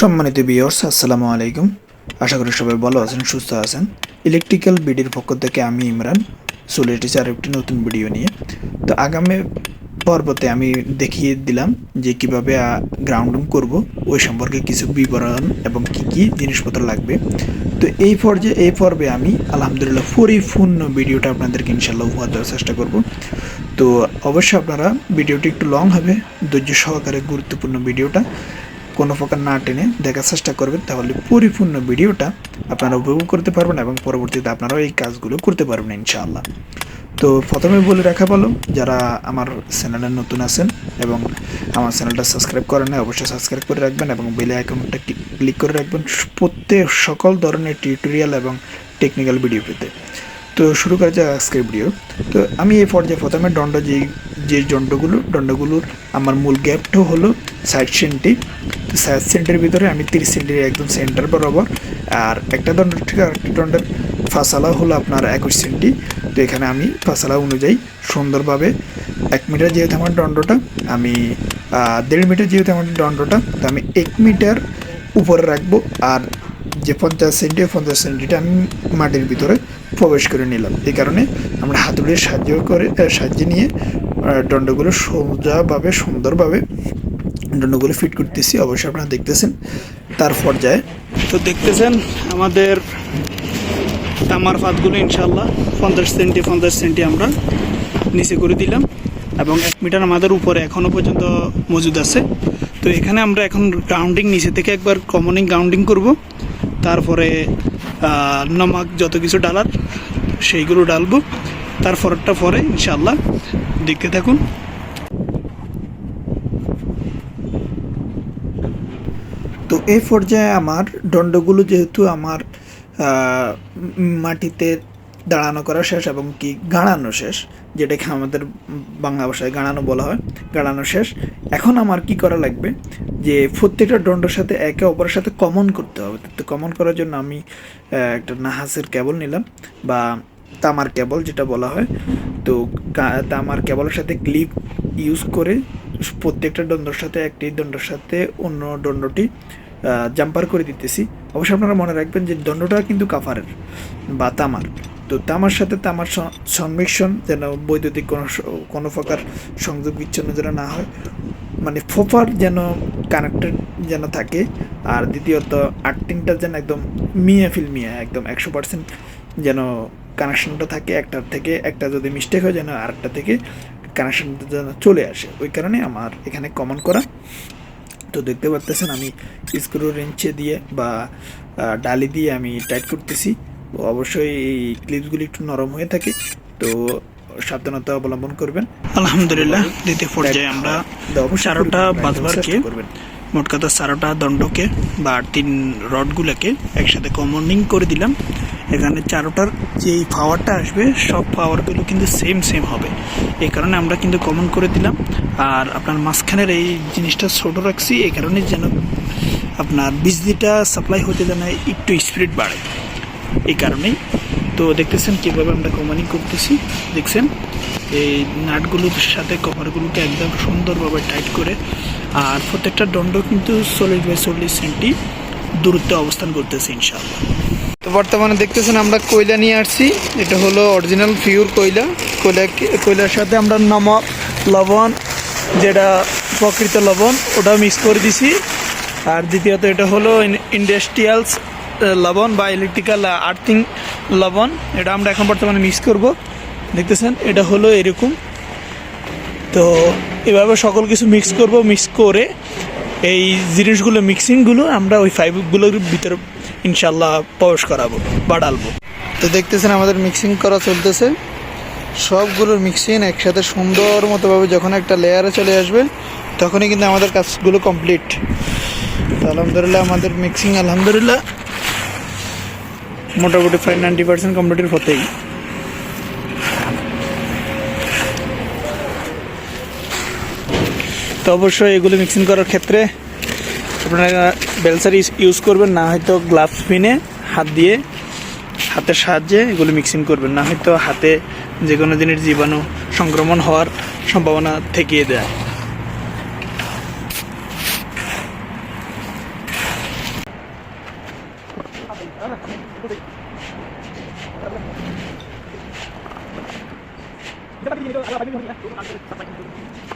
সম্মানিত বিয়র্স আসসালামু আলাইকুম। আশা করি সবাই ভালো আছেন, সুস্থ আছেন। ইলেকট্রিক্যাল বিডির পক্ষ থেকে আমি ইমরান, চলে এসেছি আর একটি নতুন ভিডিও নিয়ে। তো আগামী পর্বতে আমি দেখিয়ে দিলাম যে কীভাবে গ্রাউন্ডিং করব, ওই সম্পর্কে কিছু বিবরণ এবং কি কি জিনিসপত্র লাগবে। তো এই পর্যায়ে, এই পর্বে আমি আলহামদুলিল্লাহ পরিপূর্ণ ভিডিওটা আপনাদেরকে ইনশাল্লাহ উপহার দেওয়ার চেষ্টা করব। তো অবশ্যই আপনারা ভিডিওটি একটু লং হবে, ধৈর্য সহকারে গুরুত্বপূর্ণ ভিডিওটা কোনো প্রকার না টেনে দেখার চেষ্টা করবেন, তাহলে পরিপূর্ণ ভিডিওটা আপনারা উপভোগ করতে পারবেন এবং পরবর্তীতে আপনারাও এই কাজগুলো করতে পারবেন ইনশাআল্লাহ। তো প্রথমে বলে রাখা ভালো, যারা আমার চ্যানেলে নতুন আছেন এবং আমার চ্যানেলটা সাবস্ক্রাইব করেন না অবশ্যই সাবস্ক্রাইব করে রাখবেন এবং বেলে আইকনটা ক্লিক করে রাখবেন প্রত্যেক সকল ধরনের টিউটোরিয়াল এবং টেকনিক্যাল ভিডিও পেতে। তো শুরু করা যাক আজকের ভিডিও তো আমি এই পর্যায়ে প্রথমে দণ্ড যে যে দণ্ডগুলো, দণ্ডগুলোর আমার মূল গ্যাপটা হলো সাইড সেন্টি তো সাইড সেন্টের ভিতরে আমি তিরিশ সেন্টির একদম সেন্টার বরাবর। আর একটা দণ্ড থেকে আরেকটা দণ্ডের ফাঁসালা হলো আপনার একুশ সেন্টি তো এখানে আমি ফাঁসালা অনুযায়ী সুন্দরভাবে এক মিটার যেহেতু আমার দণ্ডটা, আমি দেড় মিটার যেহেতু আমার দণ্ডটা, তো আমি এক মিটার উপরে রাখব। আর যে পঞ্চাশ সেন্টি পঞ্চাশ সেন্টিটা আমি মাটির ভিতরে প্রবেশ করে নিলাম। এই কারণে আমরা হাতুড়ির সাহায্য করে সাহায্যে নিয়ে দণ্ডগুলো সোজাভাবে, সুন্দরভাবে দণ্ডগুলো ফিট করতেছি। অবশ্যই আপনারা দেখতেছেন, তার পর্যায়ে। তো দেখতেছেন, আমাদের তামার ফাতগুলো ইনশাল্লাহ পঞ্চাশ সেন্টি পঞ্চাশ সেন্টি আমরা নিচে করে দিলাম এবং এক মিটার আমাদের উপরে এখনও পর্যন্ত মজুদ আছে। তো এখানে আমরা এখন গ্রাউন্ডিং নিচে থেকে একবার কমনিং গ্রাউন্ডিং করব। তারপরে নমক যত কিছু ডালার, সেইগুলো ডালবো। তার তারপরটা পরে ইনশাল্লাহ দেখতে থাকুন। তো এই পর্যায়ে আমার দণ্ডগুলো যেহেতু আমার মাটিতে দাঁড়ানো করা শেষ এবং কি গাড়ানো শেষ যেটাকে আমাদের বাংলা ভাষায় গাড়ানো বলা হয়, গাড়ানো শেষ। এখন আমার কি করা লাগবে? যে প্রত্যেকটা দণ্ডের সাথে একে অপরের সাথে কমন করতে হবে। তো কমন করার জন্য আমি একটা নাহাসের কেবল নিলাম বা তামার কেবল যেটা বলা হয়। তো তামার কেবলের সাথে ক্লিপ ইউজ করে প্রত্যেকটা দণ্ডর সাথে, একটি দণ্ডের সাথে অন্য দণ্ডটি জাম্পার করে দিতেছি। অবশ্যই আপনারা মনে রাখবেন যে দণ্ডটা কিন্তু কাফারের বা তামার। তো তামার সাথে তামার সংমিশ্রণ যেন বৈদ্যুতিক কোনো কোনো প্রকার সংযোগ বিচ্ছিন্ন যেন না হয়। মানে ফোফার যেন কানেক্টেড যেন থাকে। আর দ্বিতীয়ত আর্টিংটা যেন একদম মিয়া ফিল মিয়া, একদম একশো পার্সেন্ট যেন কানেকশনটা থাকে একটার থেকে, একটা যদি মিস্টেক হয় যেন আরেকটা থেকে কানেকশনটা যেন চলে আসে। ওই কারণে আমার এখানে কমন করা। তো দেখতে পারতেছেন আমি স্ক্রু রেঞ্চে দিয়ে বা ডালি দিয়ে আমি টাইট করতেছি। অবশ্যই এই ক্লিপসগুলি একটু নরম হয়ে থাকে তো সাবধানতা অবলম্বন করবেন। আলহামদুলিল্লাহ দ্বিতীয় পর্যায়ে আমরা তো অবশ্যই চারোটা করবেন, মোট কথা চারোটা দণ্ডকে বা তিন রডগুলোকে একসাথে কমনিং করে দিলাম। এখানে চারোটার যে পাওয়ারটা আসবে সব পাওয়ারগুলো কিন্তু সেম সেম হবে। এই কারণে আমরা কিন্তু কমন করে দিলাম। আর আপনার মাঝখানের এই জিনিসটা ছোট রাখছি এই কারণে যেন আপনার বিজলিটা সাপ্লাই হতে যেন একটু স্পিড বাড়ে। এই কারণেই। তো দেখতেছেন কীভাবে আমরা কমানিং করতেছি। দেখছেন? এই নাটগুলোর সাথে কভারগুলোকে একদম সুন্দরভাবে টাইট করে। আর প্রত্যেকটা দণ্ড কিন্তু চল্লিশ বাই চল্লিশ সেন্টি দূরত্বে অবস্থান করতেছে, ইনশাআল্লাহ। তো বর্তমানে দেখতেছেন আমরা কয়লা নিয়ে আসছি। এটা হলো অরিজিনাল পিওর কয়লা। কয়লা কয়লার সাথে আমরা নমক লবণ, যেটা প্রকৃত লবণ ওটা মিক্স করে দিছি। আর দ্বিতীয়ত এটা হলো ইন্ডাস্ট্রিয়ালস লবণ বা ইলেকট্রিক্যাল আর্থিং লবণ, এটা আমরা এখন বর্তমানে মিক্স করব। দেখতেছেন, এটা হলো এরকম। তো এভাবে সকল কিছু মিক্স করব মিক্স করে এই জিনিসগুলো মিক্সিংগুলো আমরা ওই ফাইবগুলোর ভিতরে ইনশাল্লাহ প্রবেশ করাবো বা ডালবো তো দেখতেছেন, আমাদের মিক্সিং করা চলতেছে। সবগুলোর মিক্সিং একসাথে সুন্দর মতোভাবে যখন একটা লেয়ারে চলে আসবে, তখনই কিন্তু আমাদের কাজগুলো কমপ্লিট তো আলহামদুলিল্লাহ, আমাদের মিক্সিং আলহামদুলিল্লাহ মোটামুটি ফাইভ নাইনটি পার্সেন্ট কমপ্লিটের হতেই তো অবশ্যই এগুলো মিক্সিং করার ক্ষেত্রে আপনারা বেলসার ইউজ করবেন, না হয়তো গ্লাভস পিনে হাত দিয়ে, হাতের সাহায্যে এগুলো মিক্সিং করবেন, না হয়তো হাতে যে কোনো দিনের জীবাণু সংক্রমণ হওয়ার সম্ভাবনা থেকে দেয়। puti. Kita pagi dito, ala pagi dito.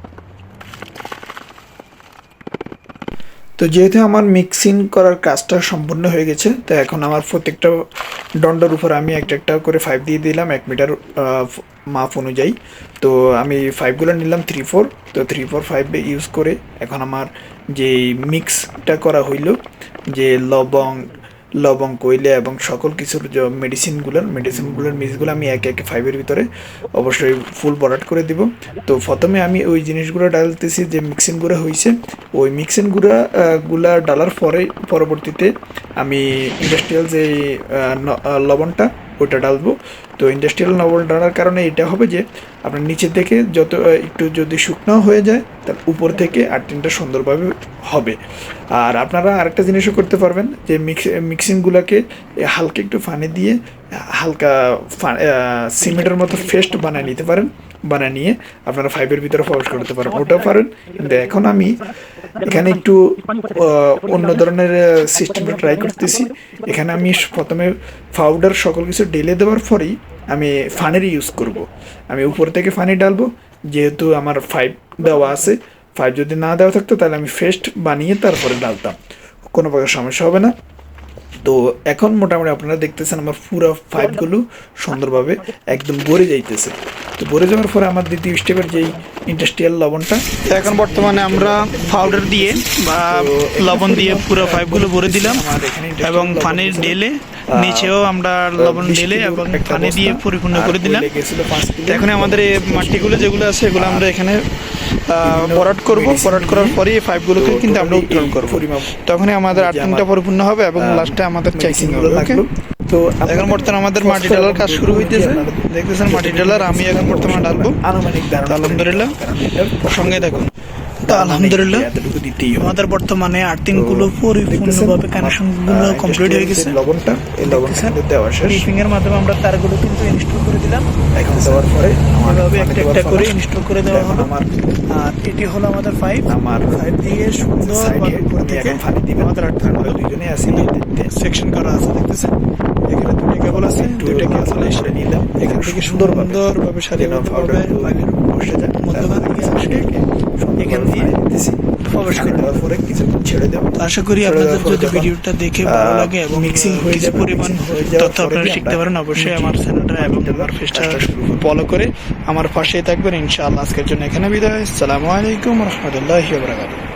তো যেহেতু আমার মিক্সিং করার কাজটা সম্পূর্ণ হয়ে গেছে তো এখন আমার প্রত্যেকটা দণ্ডর উপর আমি একটা একটা করে ফাইভ দিয়ে দিলাম, এক মিটার মাপ অনুযায়ী। তো আমি ফাইভগুলো নিলাম থ্রি ফোর তো থ্রি ফোর ফাইভ ইউজ করে এখন আমার যে মিক্সটা করা হইল, যে লবং লবং কইলে এবং সকল কিছুর যে মেডিসিনগুলোর মেডিসিনগুলোর মিসগুলো আমি একে একে ফাইভের ভিতরে অবশ্যই ফুল বরাট করে দিব। তো প্রথমে আমি ওই জিনিসগুলো ডালতেছি যে মিক্সিনগুলো হয়েছে ওই মিক্সিনগুলো গুলা ডালার পরে, পরবর্তীতে আমি ইন্ডাস্ট্রিয়াল যে লবণটা ওইটা ডালবো তো ইন্ডাস্ট্রিয়াল নবল ডালার কারণে এটা হবে যে, আপনার নিচে থেকে যত একটু যদি শুকনো হয়ে যায়, তার উপর থেকে আর্টিনটা সুন্দরভাবে হবে। আর আপনারা আরেকটা জিনিসও করতে পারবেন, যে মিক্স মিক্সিংগুলোকে হালকা একটু ফানে দিয়ে, হালকা সিমেন্টের মতো ফেস্ট বানিয়ে নিতে পারেন। বানিয়ে নিয়ে আপনারা ফাইভের ভিতরে প্রবেশ করতে পারেন ওটাও পারেন। কিন্তু এখন আমি এখানে একটু অন্য ধরনের সিস্টেমটা ট্রাই করতেছি। এখানে আমি প্রথমে পাউডার সকল কিছু ঢেলে দেওয়ার পরেই আমি ফানের ইউজ করব। আমি উপর থেকে ফানি ডালবো যেহেতু আমার ফাইভ দেওয়া আছে ফাইভ যদি না দেওয়া থাকতো, তাহলে আমি ফেস্ট বানিয়ে তারপরে ডালতাম কোনো প্রকার সমস্যা হবে না। তো এখন মোটামুটি আপনারা দেখতেছেন আমার পুরো ফাইভগুলো সুন্দরভাবে একদম ভরে যাইতেছে। তো ভরে যাওয়ার পরে আমার দ্বিতীয় স্টেপের যেই ইন্ডাস্ট্রিয়াল লবণটা তো এখন বর্তমানে আমরা পাউডার দিয়ে বা লবণ দিয়ে পুরো পাইপগুলো ভরে দিলাম এবং পানির ঢেলে নিচেও আমরা লবণ ঢেলে এবং পানি দিয়ে পরিপূর্ণ করে দিলাম। এখন আমাদের এই মাটিগুলো যেগুলো আছে এগুলো আমরা এখানে পরাট করব। পরাট করার পরে এই পাইপগুলোকে কিন্তু আমরা উত্তোলন করব। তখনই আমাদের আর্থিংটা পরিপূর্ণ হবে এবং লাস্টে আমাদের চেকিং হবে ওকে তো এখন বর্তমানে আমাদের মাটি ডালার কাজ শুরু হইতেছে। দেখতেছেন মাটি ডালার আমি এখন বর্তমানে ডালবো আলহামদুলিল্লাহ। সঙ্গে দেখুন আলহামদুলিল্লাহ। আমাদের বর্তমানে আর্থিংগুলো পরিপূর্ণভাবে দেখতেছেন, কানেকশন আমার, গুলো আহ, কমপ্লিট হয়ে গেছে। লবণটা এই লবণটা দেওয়া শেষ। এর মাধ্যমে আমরা তারগুলো কিন্তু ইনস্টল করে দিলাম। এখন দেওয়ার পরে এভাবে একটা একটা করে ইনস্টল করে দেওয়া হলো। আমার আর এটি হলো আমাদের পাইপ আমার পাইপ দিয়ে সুন্দর থেকে আমাদের দুজনে আছি সেকশন করা আছে দেখতেছেন? এখানে দুটো কেবল আছে দুইটা কেবল এসে নিলাম। এখান থেকে সুন্দরভাবে সারিয়ে যেন পাউডার পাউডার বসে যায় মধ্যখান থেকে এখান দিয়ে প্রবেশ করে। দেওয়ার পরে কিছুক্ষণ ছেড়ে দেবো। আশা করি ছেড়ে আপনাদের যদি ভিডিওটা দেখে ভালো লাগে এবং হয়ে যায় পরিমাণ হয়ে যাওয়ার তথ্য আপনারা শিখতে পারেন অবশ্যই আমার চ্যানেলটা এবং আমার ফেসটা। ফলো করে আমার পাশেই থাকবেন। ইনশাআল্লাহ আজকের জন্য এখানে বিদায়। আসসালামু আলাইকুম রহমতুল্লাহ বারাকাতুহু।